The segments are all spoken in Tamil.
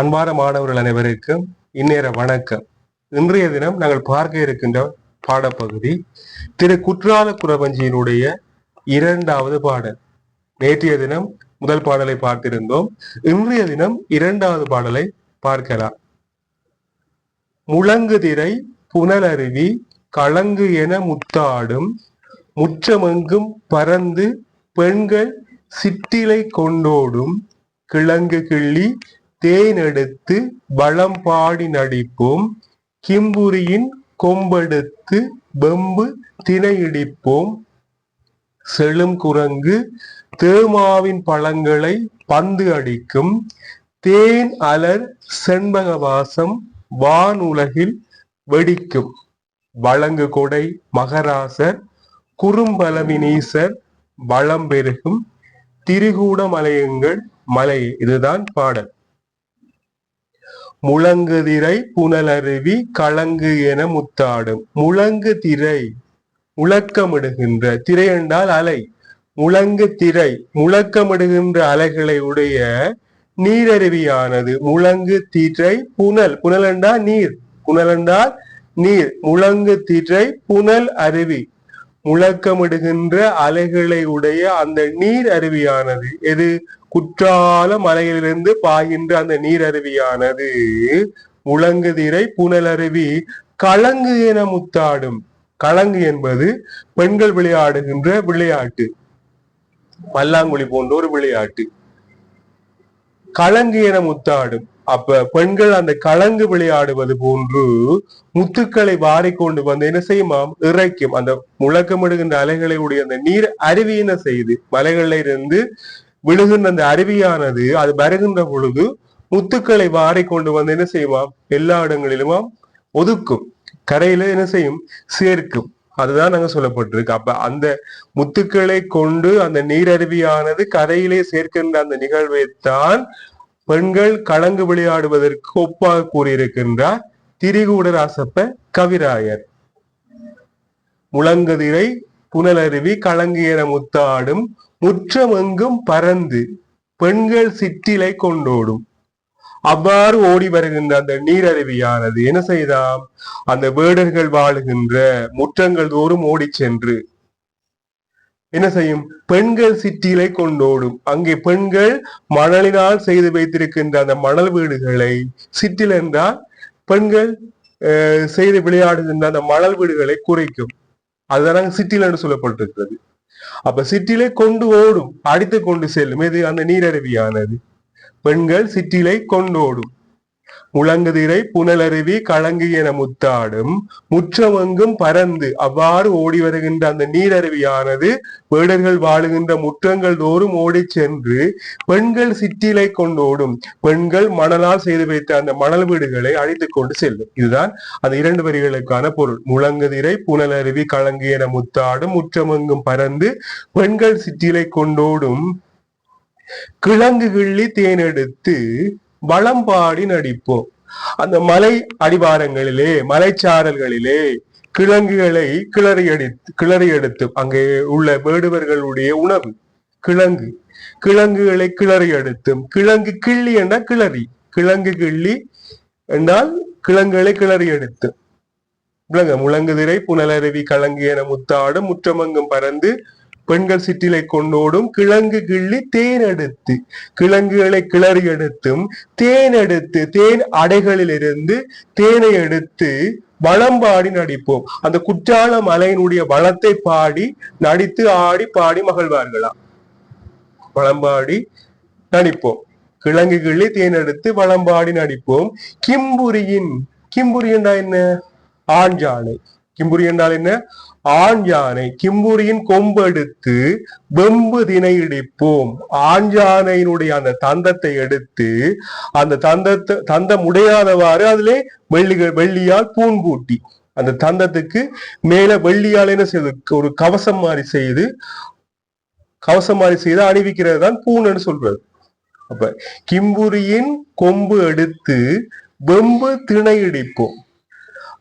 அன்பான மாணவர்கள் அனைவருக்கும் இந்நேர வணக்கம். இன்றைய தினம் நாங்கள் பார்க்க இருக்கின்ற பாடப்பகுதி திரு குற்றால குரபஞ்சியினுடைய இரண்டாவது பாடல். நேற்றைய தினம் முதல் பாடலை பார்த்திருந்தோம். இன்றைய தினம் இரண்டாவது பாடலை பார்க்கலாம். முழங்குதிரை புனலருவி கலங்கு என முத்தாடும் முற்றமெங்கும் பறந்து பெண்கள் சித்திலை கொண்டோடும் கிழங்கு கிள்ளி தேனெடுத்து வளம் பாடி நடிப்போம். கிம்புரியின் கொம்பெடுத்து வெம்பு திணையிடிப்போம். செழும் குரங்கு தேமாவின் பழங்களை பந்து அடிக்கும். தேன் அலர் செண்பகவாசம் வான் வானுலகில் வெடிக்கும். வழங்கு கொடை மகராசர் குறும்பலவினீசர் வளம் பெருகும். திரிகூட மலையுங்கள் மலை இதுதான் பாடல். முழங்கு புனலருவி கலங்கு என முத்தாடும். முழங்கு திரை முழக்கமிடுகின்ற திரை என்றால் அலை. முழங்கு திரை முழக்கமிடுகின்ற அலைகளை உடைய நீரருவியானது முழங்கு திரை புனல். புனல் என்றால் நீர். புனல் என்றால் நீர். முழங்கு திரை புனல் அருவி. முழக்கமிடுகின்ற அலைகளை உடைய அந்த நீர் அருவியானது எது? குற்றால மலையிலிருந்து பாய்கின்ற அந்த நீர் அருவியானது முழங்குதிரை புனலருவி கலங்கு என முத்தாடும். கலங்கு என்பது பெண்கள் விளையாடுகின்ற விளையாட்டு. பல்லாங்குழி போன்ற ஒரு விளையாட்டு. கலங்கு என முத்தாடும். அப்ப பெண்கள் அந்த கலங்கு விளையாடுவது போன்று முத்துக்களை வாரிக்கொண்டு வந்து என்ன செய்யுமாம் இறைக்கும். அந்த முழக்கமிடுகின்ற அலைகளை உடைய அந்த நீர் அருவி என்ன செய்யுது? மலைகளில் இருந்து விழுகின்ற அந்த அருவியானது அது வருகின்ற பொழுது முத்துக்களை வாரி கொண்டு வந்து என்ன செய்யுமாம் எல்லா இடங்களிலுமாம் ஒதுக்கும். கரையில என்ன செய்யும்? சேர்க்கும். அதுதான் நாங்க சொல்லப்பட்டிருக்கு. அப்ப அந்த முத்துக்களை கொண்டு அந்த நீரருவியானது கரையிலே சேர்க்கின்ற அந்த நிகழ்வைத்தான் பெண்கள் கலங்கு விளையாடுவதற்கு ஒப்பாக கூறியிருக்கின்றார் திரிகூடராசப்ப கவிராயர். முழங்கதிரை புனலருவி கலங்கியன முத்தாடும் முற்றமெங்கும் பறந்து பெண்கள் சிற்றிலை கொண்டோடும். அவ்வாறு ஓடி வருகின்ற அந்த நீரருவியானது என்ன செய்தாம்? அந்த வேடர்கள் வாழுகின்ற முற்றங்கள் தோறும் ஓடி சென்று என்ன செய்யும்? பெண்கள் சிற்றிலை கொண்டோடும். அங்கே பெண்கள் மணலினால் செய்து வைத்திருக்கின்ற அந்த மணல் வீடுகளை சிற்றில் என்றால் பெண்கள் செய்து விளையாடுகின்ற அந்த மணல் வீடுகளை குறைக்கும். அதுதான் சிற்றில் என்று சொல்லப்பட்டிருக்கிறது. அப்ப சிற்றிலை கொண்டு ஓடும் அடித்து கொண்டு செல்லும். இது அந்த நீரருவியானது பெண்கள் சிற்றிலை கொண்டோடும் முழங்குதிரை புனலருவி களங்கு என முத்தாடும். முற்றமெங்கும் பறந்து அவ்வாறு ஓடி வருகின்ற அந்த நீரருவியானது வேடர்கள் வாழுகின்ற முற்றங்கள் தோறும் ஓடி சென்று பெண்கள் சிற்றிலை கொண்டோடும் பெண்கள் மணலால் செய்து வைத்த அந்த மணல் வீடுகளை அழைத்துக் கொண்டு செல்லும். இதுதான் அந்த இரண்டு வரிகளுக்கான பொருள். முழங்குதிரை புனலருவி களங்கு என முத்தாடும். முற்றமெங்கும் பறந்து பெண்கள் சிற்றிலை கொண்டோடும் கிழங்கு கிள்ளி தேனெடுத்து வளம் பாடி நடிப்போம். அந்த மலை அடிவாரங்களிலே மலைச்சாரல்களிலே கிழங்குகளை கிளறி அடித்து கிளறி எடுத்து அங்கே உள்ள வேடுவர்களுடைய உணவு கிழங்கு. கிழங்குகளை கிளறி எடுத்தும். கிழங்கு கிள்ளி என்றால் கிளறி. கிழங்கு கிள்ளி என்றால் கிழங்குகளை கிளறி எடுத்து விளங்க முழங்குதிரை புனலருவி கலங்கு என முத்தாடும் முற்றமங்கும் பறந்து பெண்கள் சிற்றிலை கொண்டோடும் கிழங்கு கிள்ளி தேன் எடுத்து கிழங்குகளை கிளறி எடுத்தும் தேன் எடுத்து தேன் அடைகளில் இருந்து தேனை எடுத்து வளம் பாடி நடிப்போம். அந்த குற்றால மலையினுடைய வளத்தை பாடி நடித்து ஆடி பாடி மகிழ்வார்களாம். வளம்பாடி நடிப்போம். கிழங்கு கிள்ளி தேன் எடுத்து வளம்பாடி நடிப்போம். கிம்புரியின் கிம்புரி என்றா என்ன? ஆஞ்சானை கிம்புரி என்றால் என்ன? ஆண் யானை கிம்புரியின் கொம்பெடுத்து வெம்பு தினை இடிப்போம். ஆண் யானையினுடைய அந்த தந்தத்தை எடுத்து அந்த தந்தத்தை தந்தம் உடையாதவாறு அதிலே வெள்ளி வெள்ளியால் பூன் பூட்டி அந்த தந்தத்துக்கு மேல வெள்ளியால் என்ன செய்யுது ஒரு கவசம் மாதிரி செய்து கவசம் மாதிரி செய்து அணிவிக்கிறது தான் பூன்னு சொல்றது அப்ப கிம்புரியின் கொம்பு எடுத்து வெம்பு திணை இடிப்போம்.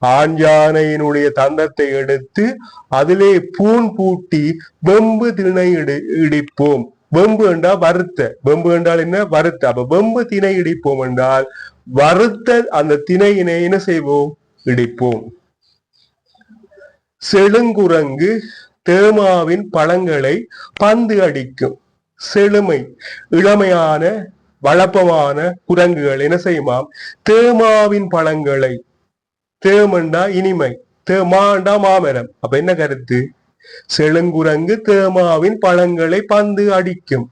ஆண் யானையினுடைய தந்தத்தை எடுத்து அதிலே பூன் பூட்டி வெம்பு திணை இடி இடிப்போம். வெம்பு என்றால் வறுத்த. வெம்பு என்றால் என்ன? வறுத்த. அப்ப வெம்பு திணை இடிப்போம் என்றால் வறுத்த அந்த திணையினை என்ன செய்வோம்? இடிப்போம். செழுங்குரங்கு தேமாவின் பழங்களை பந்து அடிக்கும். செழுமை இளமையான வளப்பமான குரங்குகள் என்ன செய்யுமாம்? தேமாவின் பழங்களை தேமண்டா இனிமை தேமாண்டா மாமரம். அப்ப என்ன கருத்து? செழுங்குரங்கு தேமாவின் பழங்களை பந்து அடிக்கும்.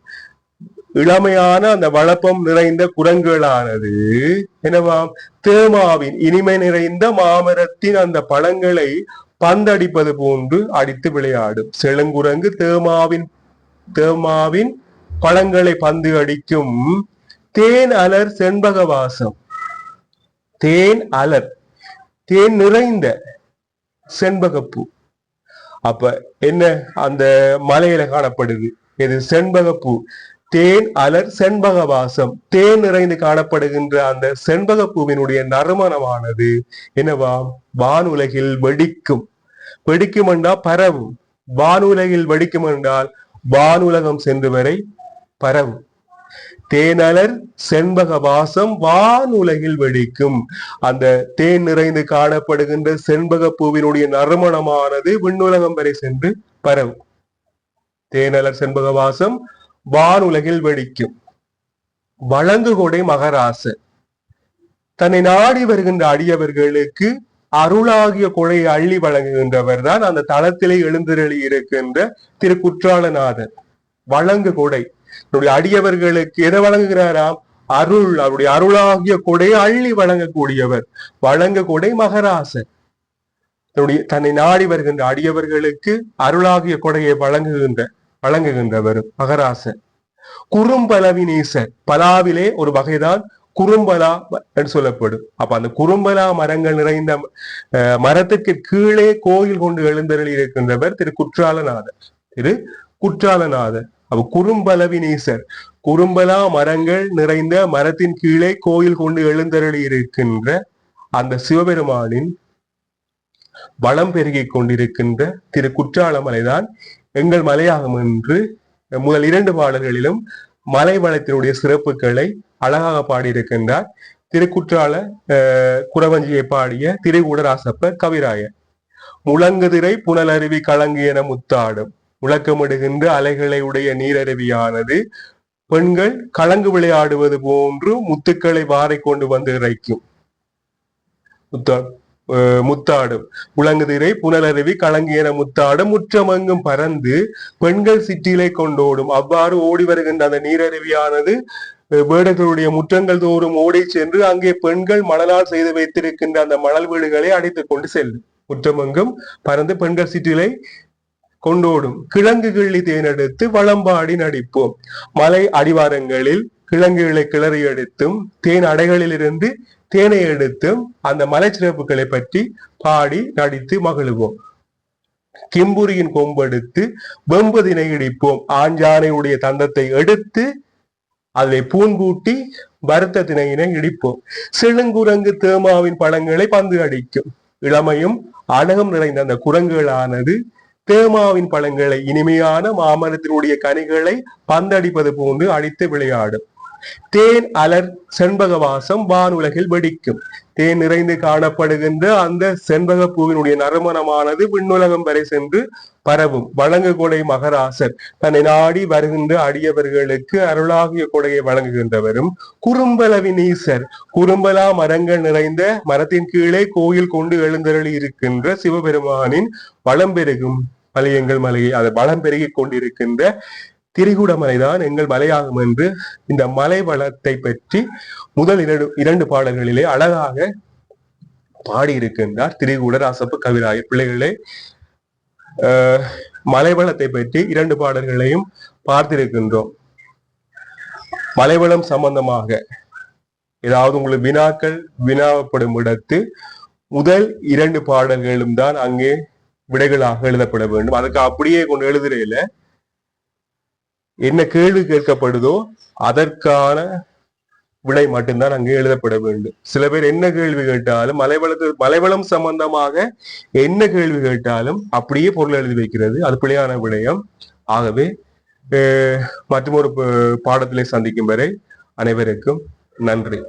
இளமையான அந்த வளப்பம் நிறைந்த குரங்குகளானது என்னவாம் தேமாவின் இனிமை நிறைந்த மாமரத்தின் அந்த பழங்களை பந்தடிப்பது போன்று அடித்து விளையாடும். செழுங்குரங்கு தேமாவின் தேமாவின் பழங்களை பந்து அடிக்கும். தேன் அலர் செண்பகவாசம் தேன் அலர். தேன் நிறைந்த செண்பகப்பூ. அப்ப என்ன? அந்த மலையில காணப்படுது. இது செண்பகப்பூ. தேன் அலர் செண்பக வாசம் தேன் நிறைந்து காணப்படுகின்ற அந்த செண்பக பூவினுடைய நறுமணமானது என்னவாம் வானுலகில் வெடிக்கும். வெடிக்கும் என்றால் பரவும். வானுலகில் வெடிக்கும் என்றால் வானுலகம் சென்று வரை பரவும். தேனலர் செண்பக வாசம் வானுலகில் வெடிக்கும். அந்த தேன் நிறைந்து காணப்படுகின்ற செண்பக பூவினுடைய நறுமணமானது விண்ணுலகம் வரை சென்று பரவும். தேனலர் செண்பக வாசம் வானுலகில் வெடிக்கும். வழங்குகொடை மகராச தன்னை நாடி வருகின்ற அடியவர்களுக்கு அருளாகிய கொடையை அள்ளி வழங்குகின்றவர் தான் அந்த தளத்திலே எழுந்திரளி இருக்கின்ற திரு குற்றாலநாதர் வழங்கு கொடை என்னுடைய அடியவர்களுக்கு எதை வழங்குகிறாராம்? அருள். அவருடைய அருளாகிய கொடையை அள்ளி வழங்கக்கூடியவர். வழங்க கொடை மகராசர் தன்னுடைய தன்னை நாடி வருகின்ற அடியவர்களுக்கு அருளாகிய கொடையை வழங்குகின்ற வழங்குகின்றவர் மகராசர் குறும்பலவினீசர் பலாவிலே ஒரு வகைதான் குறும்பலா என்று சொல்லப்படும். அப்ப அந்த குறும்பலா மரங்கள் நிறைந்த அஹ், மரத்துக்கு கீழே கோயில் கொண்டு எழுந்தருளி இருக்கின்றவர் திரு குற்றாலநாதர். திரு குற்றாலநாதர். அப்ப குறும்பலவினீசர் குறும்பலா மரங்கள் நிறைந்த மரத்தின் கீழே கோயில் கொண்டு எழுந்தருளி இருக்கின்ற அந்த சிவபெருமானின் வளம் பெருகிக் கொண்டிருக்கின்ற திரு குற்றாலமலைதான் எங்கள் மலையாகும் என்று முதல் இரண்டு பாடல்களிலும் மலை வளத்தினுடைய சிறப்புகளை அழகாக பாடியிருக்கின்றார். திருக்குற்றால அஹ், குறவஞ்சியை பாடிய திரைகூடராசப்பர் கவிராயர். முழங்குதிரை புனலருவி கலங்கியன முத்தாடும். முழக்கமிடுகின்ற அலைகளை உடைய நீரருவியானது பெண்கள் கலங்கு விளையாடுவது போன்று முத்துக்களை வாரிக்கொண்டு வந்து இறைக்கும். முத்தாடும். உலங்குதிரை புனலருவி கலங்கியன முத்தாடும். முற்றமெங்கும் பறந்து பெண்கள் சிற்றிலை கொண்டோடும். அவ்வாறு ஓடி வருகின்ற அந்த நீரருவியானது வேடர்களுடைய முற்றங்கள் தோறும் ஓடி சென்று அங்கே பெண்கள் மணலால் செய்து வைத்திருக்கின்ற அந்த மணல் வீடுகளை அடைத்துக் கொண்டு செல்லும். முற்றமெங்கும் பறந்து பெண்கள் சிற்றிலை கொண்டோடும். கிழங்கு கிள்ளி தேனெடுத்து வளம்பாடி நடிப்போம். மலை அடிவாரங்களில் கிழங்குகளை கிளறி எடுத்தும் தேன் அடைகளிலிருந்து தேனை எடுத்தும் அந்த மலைச்சிறப்புகளை பற்றி பாடி நடித்து மகிழுவோம். கிம்புரியின் கொம்பெடுத்து வெம்பதினை இடிப்போம். ஆஞ்சானையுடைய தந்தத்தை எடுத்து அதை பூங்கூட்டி வருத்த தினையினை இடிப்போம். செழுங்குரங்கு தேமாவின் பழங்களை பந்து அடிக்கும். இளமையும் அழகும் நிறைந்த அந்த குரங்குகளானது தேமாவின் பழங்களை இனிமையான மாமரத்தினுடைய கனிகளை பந்தடிப்பது போன்று அடித்து விளையாடும். தேன் அலர் செண்பக வாசம் வானுலகில் வெடிக்கும். தேன் நிறைந்து காணப்படுகின்ற அந்த செண்பக பூவினுடைய நறுமணமானது விண்ணுலகம் வரை சென்று பரவும். வழங்கு கொடை மகராசர் தன்னை நாடி வருகின்ற அடியவர்களுக்கு அருளாகிய கொடையை வழங்குகின்றவரும் குறும்பலவினீசர் குறும்பலா மரங்கள் நிறைந்த மரத்தின் கீழே கோயில் கொண்டு எழுந்தருளி இருக்கின்ற சிவபெருமானின் வளம் பெருகும். மலையங்கள் மலையை அது பலம் பெருகி கொண்டிருக்கின்ற திரிகுடமலைதான் எங்கள் மலையாகும் என்று இந்த மலை வளத்தை பற்றி முதல் இரண்டு இரண்டு பாடல்களிலே அழகாக பாடியிருக்கின்றார் திரிகுடராசப்பு கவிராய பிள்ளைகளே மலைவளத்தை பற்றி இரண்டு பாடல்களையும் பார்த்திருக்கின்றோம். மலைவளம் சம்பந்தமாக ஏதாவது உங்களுக்கு வினாக்கள் வினாவப்படும் இடத்து முதல் இரண்டு பாடல்களும் தான் அங்கே விடைகளாக எழுதப்பட வேண்டும். அதுக்கு அப்படியே கொண்டு எழுதுறையில என்ன கேள்வி கேட்கப்படுதோ அதற்கான விடை மட்டும்தான் அங்கே எழுதப்பட வேண்டும். சில பேர் என்ன கேள்வி கேட்டாலும் மலைவளத்து மலைவளம் சம்பந்தமாக என்ன கேள்வி கேட்டாலும் அப்படியே பொருள் எழுதி வைக்கிறது. அது பிழையான விடயம். ஆகவே மற்றும் ஒரு பாடத்திலே சந்திக்கும் வரை அனைவருக்கும் நன்றி.